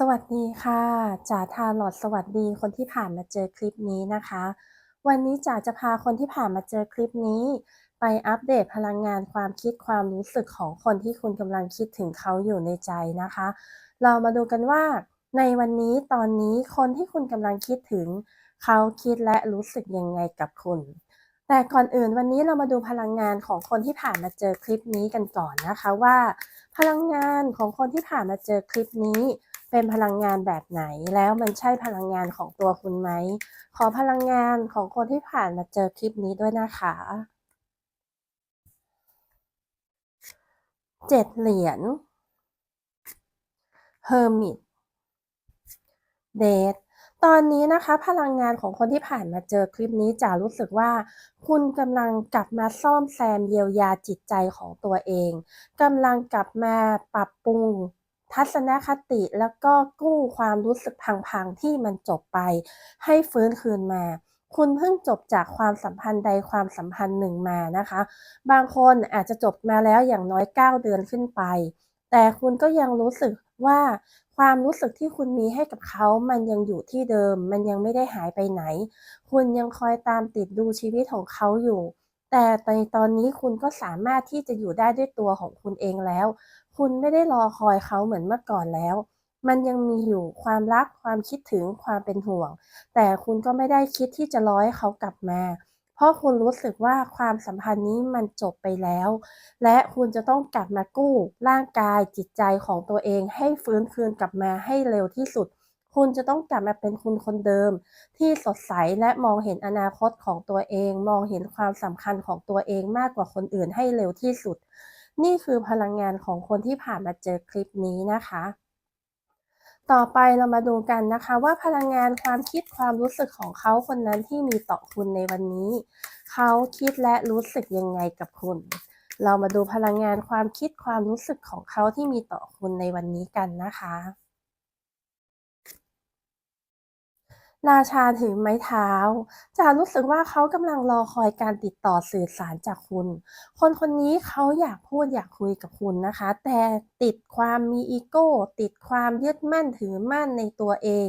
สวัสดีค่ะจ๋าทาร์ลอตสวัสดีคนที่ผ่านมาเจอคลิปนี้นะคะ วันนี้จ๋าจะพาคนที่ผ่านมาเจอคลิปนี้ ไปอัปเดตพลังงานความคิดความรู้สึกของคนที่คุณกำลังคิดถึงเขาอยู่ในใจนะคะ เรามาดูกันว่า ในวันนี้ตอนนี้คนที่คุณกำลังคิดถึง เขาคิดและรู้สึกยังไงกับคุณ แต่ก่อนอื่นวันนี้เรามาดูพลังงานของคนที่ผ่านมาเจอคลิปนี้กันก่อนนะคะว่า พลังงานของคนที่ผ่านมาเจอคลิปนี้ เป็นพลังงานแบบไหนแล้วมันใช่พลังงานของตัวคุณไหม ขอพลังงานของคนที่ผ่านมาเจอคลิปนี้ด้วยนะคะเจ็ดเหรียญเฮอร์มิตเดทตอนนี้นะคะ พลังงานของคนที่ผ่านมาเจอคลิปนี้จะรู้สึกว่า คุณกำลังกลับมาซ่อมแซมเยียวยาจิตใจของตัวเองกำลังกลับมาปรับปรุง ทัศนคติแล้วก็กู้ความรู้สึกพังๆที่มันจบไป ให้ฟื้นคืนมา คุณเพิ่งจบจากความสัมพันธ์ใดความสัมพันธ์หนึ่งมานะคะ บางคนอาจจะจบมาแล้วอย่างน้อย 9 เดือนขึ้นไป แต่คุณก็ยังรู้สึกว่าความรู้สึกที่คุณมีให้กับเขา มันยังอยู่ที่เดิม มันยังไม่ได้หายไปไหน คุณยังคอยตามติดดูชีวิตของเขาอยู่ แต่ในตอนนี้คุณก็สามารถที่จะอยู่ได้ด้วยตัวของคุณเองแล้ว คุณไม่ได้รอคอยเขาเหมือนเมื่อก่อนแล้ว มันยังมีอยู่ความรักความคิดถึงความเป็นห่วง แต่คุณก็ไม่ได้คิดที่จะร้อให้เขากลับมา เพราะคุณรู้สึกว่าความสัมพันธ์นี้มันจบไปแล้ว และคุณจะต้องกลับมากู้ ร่างกายจิตใจของตัวเองให้ฟื้นคืนกลับมาให้เร็วที่สุด คุณจะต้องกลับมาเป็นคุณคนเดิม ที่สดใสและมองเห็นอนาคตของตัวเอง มองเห็นความสำคัญของตัวเองมากกว่าคนอื่นให้เร็วที่สุด นี่คือพลังงานของคนที่ผ่านมาเจอคลิปนี้นะคะ ต่อไปเรามาดูกันนะคะ ว่าพลังงานความคิดความรู้สึกของเขาคนนั้นที่มีต่อคุณในวันนี้ เขาคิดและรู้สึกยังไงกับคุณ เรามาดูพลังงานความคิดความรู้สึกของเขาที่มีต่อคุณในวันนี้กันนะคะ ราชาถือไม้เท้า จะรู้สึกว่าเขากำลังรอคอยการติดต่อสื่อสารจากคุณ คนคนนี้เขาอยากพูดอยากคุยกับคุณนะคะ แต่ติดความมีอีโก้ ติดความยึดมั่นถือมั่นในตัวเอง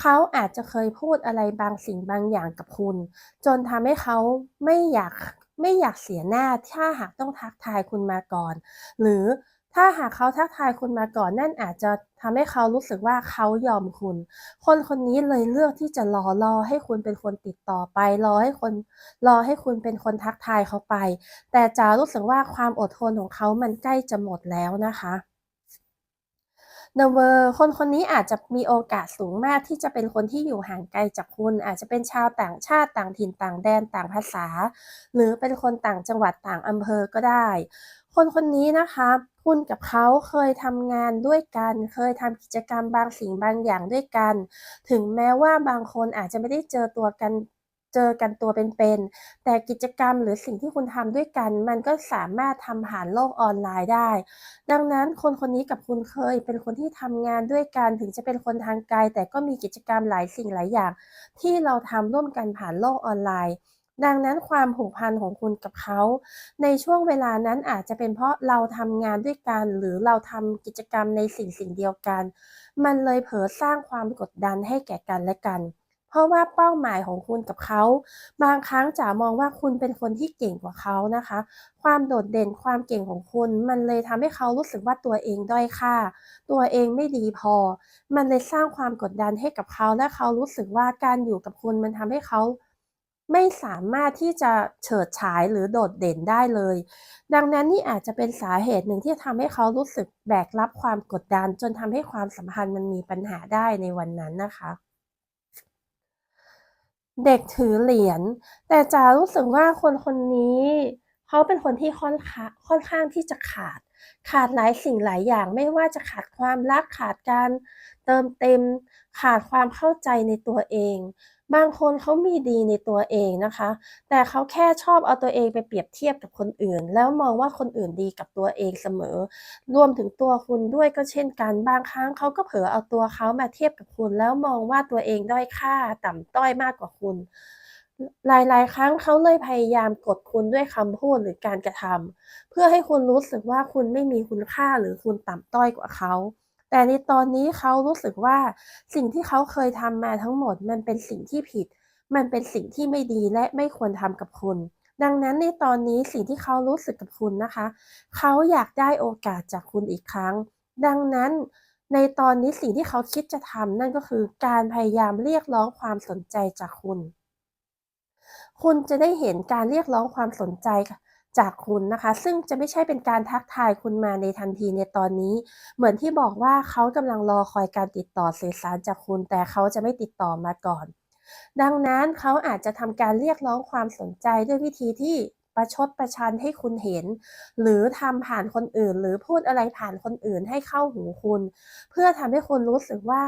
เขาอาจจะเคยพูดอะไรบางสิ่งบางอย่างกับคุณ จนทำให้เขาไม่อยากไม่อยากเสียหน้าถ้าหากต้องทักทายคุณมาก่อน หรือ ถ้าหากเขาทักทายคุณมาก่อนนั่นอาจจะทำให้เขารู้สึกว่าเขายอมคุณ คนคนนี้เลยเลือกที่จะรอรอให้คุณเป็นคนติดต่อไป รอให้คนรอให้คุณเป็นคนทักทายเขาไป แต่จะรู้สึกว่าความอดทนของเขามันใกล้จะหมดแล้วนะคะ The World คนคนนี้อาจจะมีโอกาสสูงมากที่จะเป็นคนที่อยู่ห่างไกลจากคุณ อาจจะเป็นชาวต่างชาติต่างถิ่นต่างแดนต่างภาษา หรือเป็นคนต่างจังหวัดต่างอำเภอก็ได้ คนคนนี้นะคะ คุณกับเขาเคยทำงานด้วยกัน เคยทำกิจกรรมบางสิ่งบางอย่างด้วยกัน ถึงแม้ว่าบางคนอาจจะไม่ได้เจอตัวกันเจอกันตัวเป็นๆ แต่กิจกรรมหรือสิ่งที่คุณทำด้วยกัน มันก็สามารถทำผ่านโลกออนไลน์ได้ ดังนั้นคนคนนี้กับคุณเคยเป็นคนที่ทำงานด้วยกัน ถึงจะเป็นคนทางไกล แต่ก็มีกิจกรรมหลายสิ่งหลายอย่าง ที่เราทำร่วมกันผ่านโลกออนไลน์ ดังนั้นความผูกพันของคุณกับเขา ในช่วงเวลานั้นอาจจะเป็นเพราะเราทำงานด้วยกัน หรือเราทำกิจกรรมในสิ่งสิ่งเดียวกัน มันเลยเผลอสร้างความกดดันให้แก่กันและกัน เพราะว่าเป้าหมายของคุณกับเขา บางครั้งจ๋ามองว่าคุณเป็นคนที่เก่งกว่าเขานะคะ ความโดดเด่นความเก่งของคุณ มันเลยทำให้เขารู้สึกว่าตัวเองด้อยค่า ตัวเองไม่ดีพอ มันเลยสร้างความกดดันให้กับเขา และเขารู้สึกว่าการอยู่กับคุณมันทำให้เขา ไม่สามารถที่จะเฉิดฉายหรือโดดเด่นได้เลย ดังนั้นนี่อาจจะเป็นสาเหตุหนึ่งที่ทำให้เขารู้สึกแบกรับความกดดัน จนทำให้ความสัมพันธ์มันมีปัญหาได้ในวันนั้นนะคะเด็กถือเหรียญ แต่จะรู้สึกว่าคนคนนี้ เขาเป็นคนที่ค่อนข้างค่อนข้างที่จะขาด ขาดหลายสิ่งหลายอย่าง ไม่ว่าจะขาดความรักขาดการเติมเต็ม ขาดความเข้าใจในตัวเอง บางคนเขามีดีในตัวเองนะคะ แต่เขาแค่ชอบเอาตัวเองไปเปรียบเทียบกับคนอื่น แล้วมองว่าคนอื่นดีกับตัวเองเสมอ รวมถึงตัวคุณด้วยก็เช่นกัน บางครั้งเขาก็เผลอเอาตัวเขามาเทียบกับคุณ แล้วมองว่าตัวเองด้อยค่าต่ำต้อยมากกว่าคุณ หลาย ๆ ครั้งเขาเลยพยายามกดคุณด้วยคำพูดหรือการกระทำเพื่อให้คุณรู้สึกว่าคุณไม่มีคุณค่าหรือคุณต่ำต้อยกว่าเขา แต่ในตอนนี้เขารู้สึกว่าสิ่งที่เขาเคยทำมาทั้งหมด มันเป็นสิ่งที่ผิด มันเป็นสิ่งที่ไม่ดีและไม่ควรทำกับคุณ ดังนั้นในตอนนี้สิ่งที่เขารู้สึกกับคุณนะคะ เขาอยากได้โอกาสจากคุณอีกครั้ง ดังนั้นในตอนนี้สิ่งที่เขาคิดจะทำนั่นก็คือการพยายามเรียกร้องความสนใจจากคุณ คุณจะได้เห็นการเรียกร้องความสนใจ จากคุณนะคะ ซึ่งจะไม่ใช่เป็นการทักทายคุณมาในทันทีในตอนนี้ เหมือนที่บอกว่าเขากำลังรอคอยการติดต่อสื่อสารจากคุณ แต่เขาจะไม่ติดต่อมาก่อน ดังนั้นเขาอาจจะทำการเรียกร้องความสนใจด้วยวิธีที่ประชดประชันให้คุณเห็น หรือทำผ่านคนอื่น หรือพูดอะไรผ่านคนอื่นให้เข้าหูคุณ เพื่อทำให้คุณรู้สึกว่า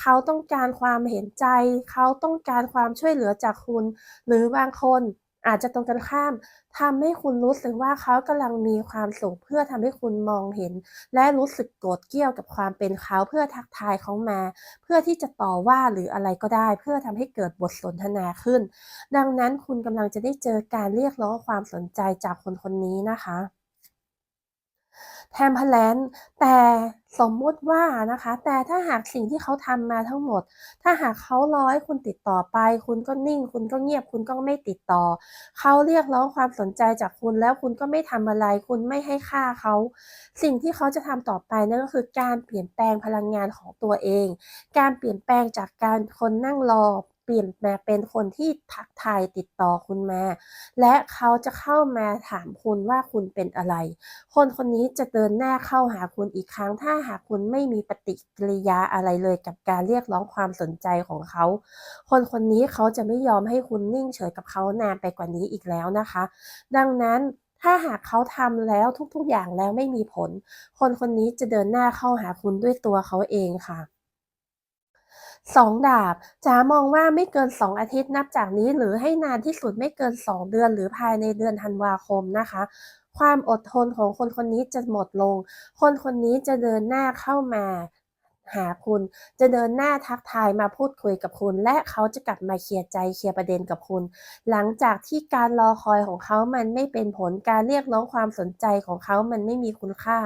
เขาต้องการความเห็นใจ เขาต้องการความช่วยเหลือจากคุณ หรือบางคน อาจจะตรงกันข้ามทำให้คุณรู้สึกว่าเขากำลังมีความสุขเพื่อทำให้คุณมองเห็น และรู้สึกโกรธเกลี้ยวกับความเป็นเขาเพื่อทักทายเขามา เพื่อที่จะต่อว่าหรืออะไรก็ได้ เพื่อทำให้เกิดบทสนทนาขึ้น ดังนั้นคุณกำลังจะได้เจอการเรียกร้องความสนใจจากคนคนนี้นะคะ แทมเพลนแต่สมมุติว่านะคะ แต่ถ้าหากสิ่งที่เขาทำมาทั้งหมด ถ้าหากเขารอให้คุณติดต่อไป คุณก็นิ่ง คุณก็เงียบ คุณก็ไม่ติดต่อ เขาเรียกร้องความสนใจจากคุณแล้วคุณก็ไม่ทำอะไร คุณไม่ให้ค่าเขา สิ่งที่เขาจะทำต่อไปนั่นก็คือการเปลี่ยนแปลงพลังงานของตัวเอง การเปลี่ยนแปลงจากการคนนั่งรอ เปลี่ยนมาเป็นคนที่ทักทายติดต่อคุณมา และเขาจะเข้ามาถามคุณว่าคุณเป็นอะไร คนคนนี้จะเดินหน้าเข้าหาคุณอีกครั้ง ถ้าหากคุณไม่มีปฏิกิริยาอะไรเลยกับการเรียกร้องความสนใจของเขา คนคนนี้เขาจะไม่ยอมให้คุณนิ่งเฉยกับเขานานไปกว่านี้อีกแล้วนะคะ ดังนั้นถ้าหากเขาทำแล้วทุกๆอย่างแล้วไม่มีผล คนคนนี้จะเดินหน้าเข้าหาคุณด้วยตัวเขาเองค่ะ สองดาบจ๋ามองว่าไม่เกิน 2 อาทิตย์นับจากนี้หรือให้นานที่สุดไม่เกิน 2 เดือน หรือภายในเดือนธันวาคมนะคะ ความอดทนของคนคนนี้จะหมดลง คนคนนี้จะเดินหน้าเข้ามาหาคุณจะเดินหน้าทักทายมาพูดคุยกับคุณ และเขาจะกลับมาเคลียร์ใจเคลียร์ประเด็นกับคุณ หลังจากที่การรอคอยของเขามันไม่เป็นผลการเรียกร้องความสนใจของเขามันไม่มีคุณค่า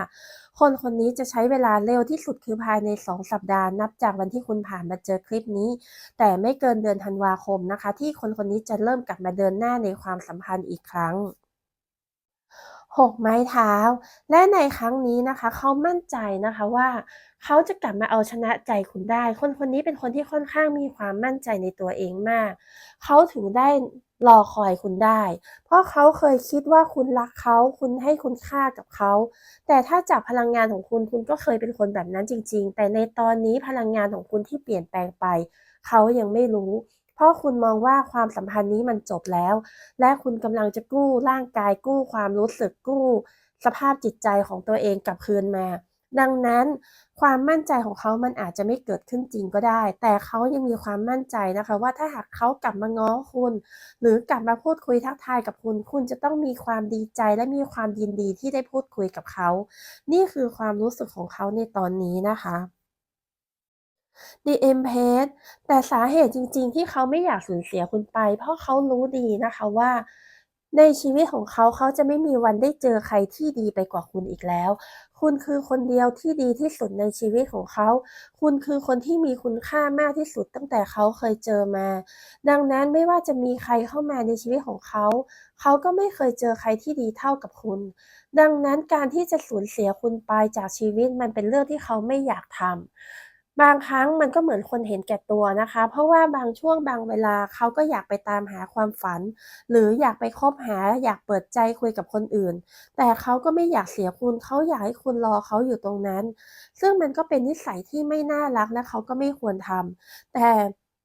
คนคนนี้จะใช้เวลาเร็วที่สุดคือภายใน 2 สัปดาห์นับจากวันที่คุณผ่านมาเจอคลิปนี้ แต่ไม่เกินเดือนธันวาคมนะคะ ที่คนคนนี้จะเริ่มกลับมาเดินหน้าในความสัมพันธ์อีกครั้งหกไม้เท้า และในครั้งนี้นะคะ เขามั่นใจนะคะว่า เขาจะกลับมาเอาชนะใจคุณได้ คนคนนี้เป็นคนที่ค่อนข้างมีความมั่นใจในตัวเองมาก เขาถึงได้รอคอยคุณได้ เพราะเขาเคยคิดว่าคุณรักเขา คุณให้คุณค่ากับเขา แต่ถ้าจากพลังงานของคุณ คุณก็เคยเป็นคนแบบนั้นจริง ๆ แต่ในตอนนี้พลังงานของคุณที่เปลี่ยนแปลงไป เขายังไม่รู้ เพราะคุณมองว่าความสัมพันธ์นี้มันจบแล้ว และคุณกำลังจะกู้ร่างกายกู้ความรู้สึกกู้ สภาพจิตใจของตัวเองกลับคืนมา ดังนั้นความมั่นใจของเขามันอาจจะไม่เกิดขึ้นจริงก็ได้ แต่เขายังมีความมั่นใจนะคะ ว่าถ้าหากเขากลับมาง้อคุณ หรือกลับมาพูดคุยทักทายกับคุณ คุณจะต้องมีความดีใจและมีความยินดีที่ได้พูดคุยกับเขา นี่คือความรู้สึกของเขาในตอนนี้นะคะ The Empress แต่สาเหตุจริง ๆ ที่เขาไม่อยากสูญเสียคุณไป เพราะเขารู้ดีนะคะว่า ในชีวิตของเขาเขาจะไม่มีวันได้เจอใครที่ดีไปกว่าคุณอีกแล้ว คุณคือคนเดียวที่ดีที่สุดในชีวิตของเขา คุณคือคนที่มีคุณค่ามากที่สุดตั้งแต่เขาเคยเจอมา ดังนั้นไม่ว่าจะมีใครเข้ามาในชีวิตของเขา เขาก็ไม่เคยเจอใครที่ดีเท่ากับคุณ ดังนั้นการที่จะสูญเสียคุณไปจากชีวิตมันเป็นเรื่องที่เขาไม่อยากทำ บางครั้งมันก็เหมือนคนเห็นแก่ตัวนะคะ เพราะว่าบางช่วงบางเวลาเขาก็อยากไปตามหาความฝัน หรืออยากไปคบหาอยากเปิดใจคุยกับคนอื่น แต่เขาก็ไม่อยากเสียคุณเขาอยากให้คุณรอเขาอยู่ตรงนั้น ซึ่งมันก็เป็นนิสัยที่ไม่น่ารักและเขาก็ไม่ควรทำแต่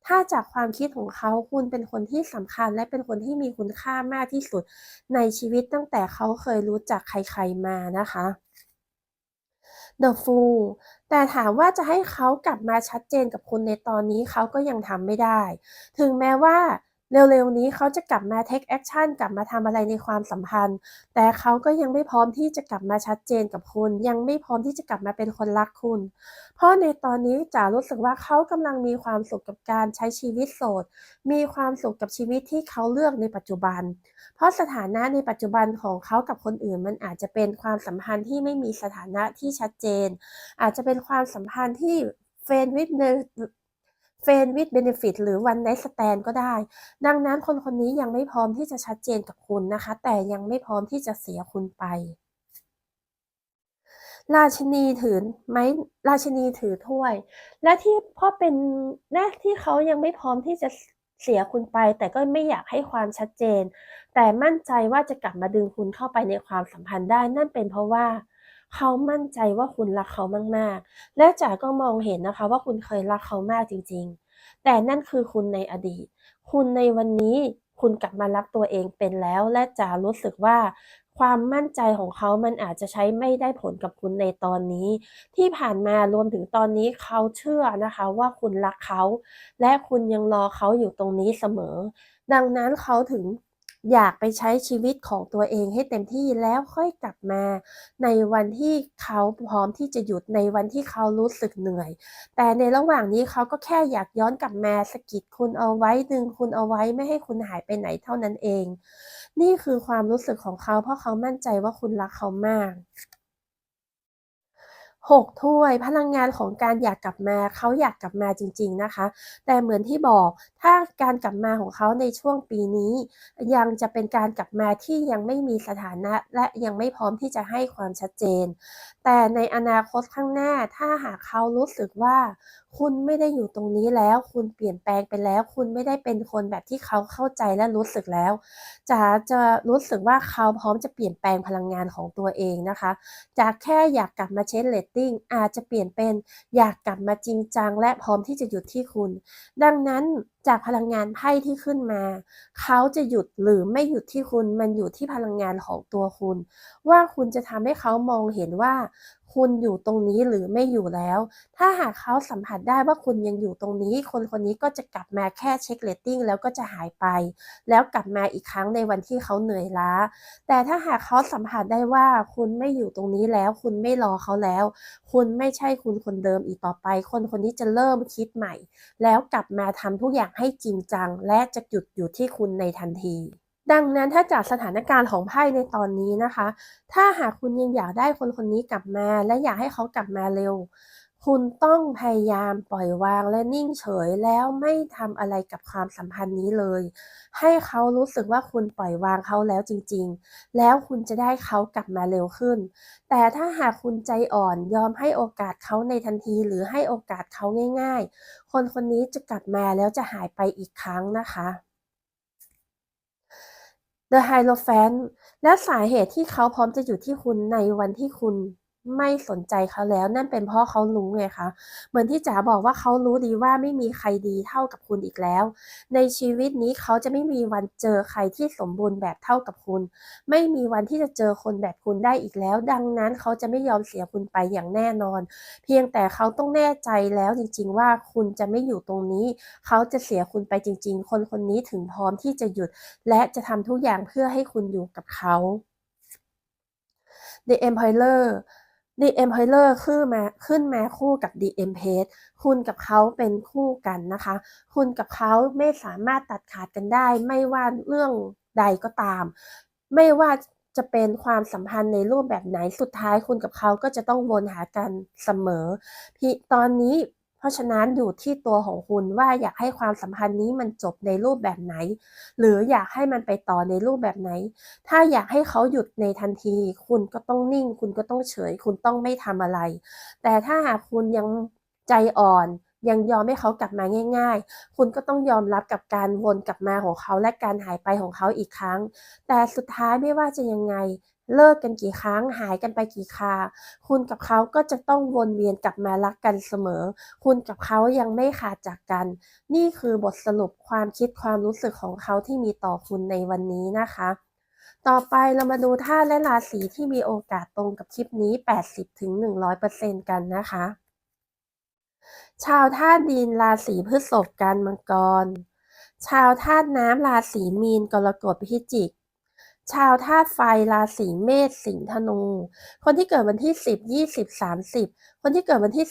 ถ้าจากความคิดของเขาคุณเป็นคนที่สำคัญและเป็นคนที่มีคุณค่ามากที่สุดในชีวิตตั้งแต่เขาเคยรู้จักใครๆมานะคะ The Fool แต่ถามว่าจะให้เขากลับมาชัดเจนกับคุณในตอนนี้เขาก็ยังทำไม่ได้ ถึงแม้ว่า เร็วๆนี้เขาจะกลับมา take action กลับมาทำอะไรในความสัมพันธ์ แต่เขาก็ยังไม่พร้อมที่จะกลับมาชัดเจนกับคุณ ยังไม่พร้อมที่จะกลับมาเป็นคนรักคุณ เพราะในตอนนี้จ๋ารู้สึกว่าเขากำลังมีความสุขกับการใช้ชีวิตโสด มีความสุขกับชีวิตที่เขาเลือกในปัจจุบัน เพราะสถานะในปัจจุบันของเขากับคนอื่น มันอาจจะเป็นความสัมพันธ์ที่ไม่มีสถานะที่ชัดเจน อาจจะเป็นความสัมพันธ์ที่ friend with เฟนวิดเบเนฟิตหรือวันไนสแตนก็ได้ ดังนั้นคนคนนี้ยังไม่พร้อมที่จะชัดเจนกับคุณนะคะ แต่ยังไม่พร้อมที่จะเสียคุณไป ราชินีถือไม้ราชินีถือถ้วย และที่พ่อเป็นและที่เขายังไม่พร้อมที่จะเสียคุณไป แต่ก็ไม่อยากให้ความชัดเจน แต่มั่นใจว่าจะกลับมาดึงคุณเข้าไปในความสัมพันธ์ได้ นั่นเป็นเพราะว่า เขามั่นใจว่าคุณรักเขามากๆ และจ๋าก็มองเห็นนะคะว่าคุณเคยรักเขามากจริง ๆ แต่นั่นคือคุณในอดีต คุณในวันนี้คุณกลับมารักตัวเองเป็นแล้ว และจ๋ารู้สึกว่าความมั่นใจของเขามันอาจจะใช้ไม่ได้ผลกับคุณในตอนนี้ ที่ผ่านมารวมถึงตอนนี้เขาเชื่อนะคะว่าคุณรักเขา และคุณยังรอเขาอยู่ตรงนี้เสมอ ดังนั้นเขาถึง อยากไปใช้ชีวิตของตัวเองให้เต็มที่แล้วค่อยกลับมา ในวันที่เขาพร้อมที่จะหยุดในวันที่เขารู้สึกเหนื่อย แต่ในระหว่างนี้เขาก็แค่อยากย้อนกลับมาสกิดคุณเอาไว้ดึงคุณเอาไว้ไม่ให้คุณหายไปไหนเท่านั้นเอง นี่คือความรู้สึกของเขาเพราะเขามั่นใจว่าคุณรักเขามาก 6 ถ้วย พลังงานของการอยากกลับมาเขาอยากกลับมาจริง ๆนะคะ แต่เหมือนที่บอกถ้าการกลับมาของเขาในช่วงปีนี้ ยังจะเป็นการกลับมาที่ยังไม่มีสถานะ และยังไม่พร้อมที่จะให้ความชัดเจน แต่ในอนาคตข้างหน้าถ้าหากเขารู้สึกว่า คุณไม่ได้อยู่ตรงนี้แล้ว คุณเปลี่ยนแปลงไปแล้ว คุณไม่ได้เป็นคนแบบที่เขาเข้าใจและรู้สึกแล้วจะจะรู้สึกว่าเขาพร้อมจะเปลี่ยนแปลงพลังงานของตัวเองนะคะจากแค่อยากกลับมาเช็คเลตติ้งอาจจะเปลี่ยนเป็นอยากกลับมาจริงจัง และพร้อมที่จะหยุดที่คุณ ดังนั้นจากพลังงานไพ่ที่ขึ้นมา เขาจะหยุดหรือไม่หยุดที่คุณมันอยู่ที่พลังงานของตัวคุณ ว่าคุณจะทำให้เขามองเห็นว่า คุณอยู่ตรงนี้หรือไม่อยู่แล้ว ถ้าหากเขาสัมผัสได้ว่าคุณยังอยู่ตรงนี้ คนคนนี้ก็จะกลับมาแค่เช็คเลตติ้งแล้วก็จะหายไป แล้วกลับมาอีกครั้งในวันที่เขาเหนื่อยล้า แต่ถ้าหากเขาสัมผัสได้ว่าคุณไม่อยู่ตรงนี้แล้ว คุณไม่รอเขาแล้ว คุณไม่ใช่คุณคนเดิมอีกต่อไป คนคนนี้จะเริ่มคิดใหม่ แล้วกลับมาทำทุกอย่างให้จริงจัง และจะหยุดอยู่ที่คุณในทันที ดังนั้นถ้าจากสถานการณ์ของไพ่ในตอนนี้นะคะ ถ้าหากคุณยังอยากได้คนคนนี้กลับมา และอยากให้เขากลับมาเร็ว คุณต้องพยายามปล่อยวางและนิ่งเฉยแล้วไม่ทำอะไรกับความสัมพันธ์นี้เลย ให้เขารู้สึกว่าคุณปล่อยวางเขาแล้วจริง ๆ แล้วคุณจะได้เขากลับมาเร็วขึ้น แต่ถ้าหากคุณใจอ่อนยอมให้โอกาสเขาในทันทีหรือให้โอกาสเขาง่าย ๆ คนคนนี้จะกลับมาแล้วจะหายไปอีกครั้งนะคะ The Hierophant และสาเหตุที่เขาพร้อมจะอยู่ที่คุณในวันที่คุณ ไม่สนใจเขาแล้ว นั่นเป็นเพราะเขารู้ไงคะเหมือนที่จ๋าบอกว่าเขารู้ดีว่าไม่มีใครดีเท่ากับคุณอีกแล้ว ในชีวิตนี้เขาจะไม่มีวันเจอใครที่สมบูรณ์แบบเท่ากับคุณ ไม่มีวันที่จะเจอคนแบบคุณได้อีกแล้ว ดังนั้นเขาจะไม่ยอมเสียคุณไปอย่างแน่นอน เพียงแต่เขาต้องแน่ใจแล้วจริง ๆ ว่าคุณจะไม่อยู่ตรงนี้ เขาจะเสียคุณไปจริง ๆ คนคนนี้ถึงพร้อมที่จะหยุด และจะทำทุกอย่างเพื่อให้คุณอยู่กับเขา The DM h e u l e r ขึ้นมาขึ้นมาคู่กับ DM p a g e คุณกับเขาเป็นคู่กันนะคะ คุณกับเขาไม่สามารถตัดขาดกันได้ ไม่ว่าเรื่องใดก็ตาม ไม่ว่าจะเป็นความสัมพันธ์ในรูปแบบไหนสุดท้ายคุณกับเขาก็จะต้องวนหากันเสมอพี่ตอนนี้ เพราะฉะนั้นอยู่ที่ตัวของคุณว่าอยากให้ความสัมพันธ์นี้มันจบในรูปแบบไหน หรืออยากให้มันไปต่อในรูปแบบไหน ถ้าอยากให้เขาหยุดในทันที คุณก็ต้องนิ่ง คุณก็ต้องเฉย คุณต้องไม่ทำอะไร แต่ถ้าหากคุณยังใจอ่อนยังยอมให้เขากลับมาง่าย ๆ คุณก็ต้องยอมรับกับการวนกลับมาของเขาและการหายไปของเขาอีกครั้ง แต่สุดท้ายไม่ว่าจะยังไง เลิกกันกี่ครั้งหายกันไปกี่คาคุณกับเขาก็จะต้องวนเวียนกลับมารักกันเสมอ คุณกับเขายังไม่ขาดจากกัน นี่คือบทสรุปความคิดความรู้สึกของเขาที่มีต่อคุณในวันนี้นะคะ ต่อไปเรามาดูธาตุและราศีที่มีโอกาสตรงกับคลิปนี้ 80-100%กันนะคะ ชาวธาตุดินราศีพฤษภกันมังกร ชาวธาตุน้ำราศีมีนกรกฎพิจิก ชาวธาตุไฟราศีเมษสิงห์ธนู คนที่เกิดวันที่ 10 20 30 คนที่เกิดวันที่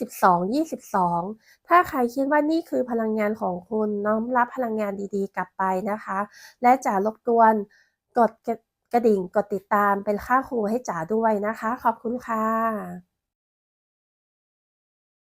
12 22 ถ้าใครคิดว่านี่คือพลังงานของคุณน้อมรับพลังงานดีๆ กลับไปนะคะ และจะรบกวนกดกระดิ่งกดติดตามเป็นค่าครูให้จ๋าด้วยนะคะ ขอบคุณค่ะ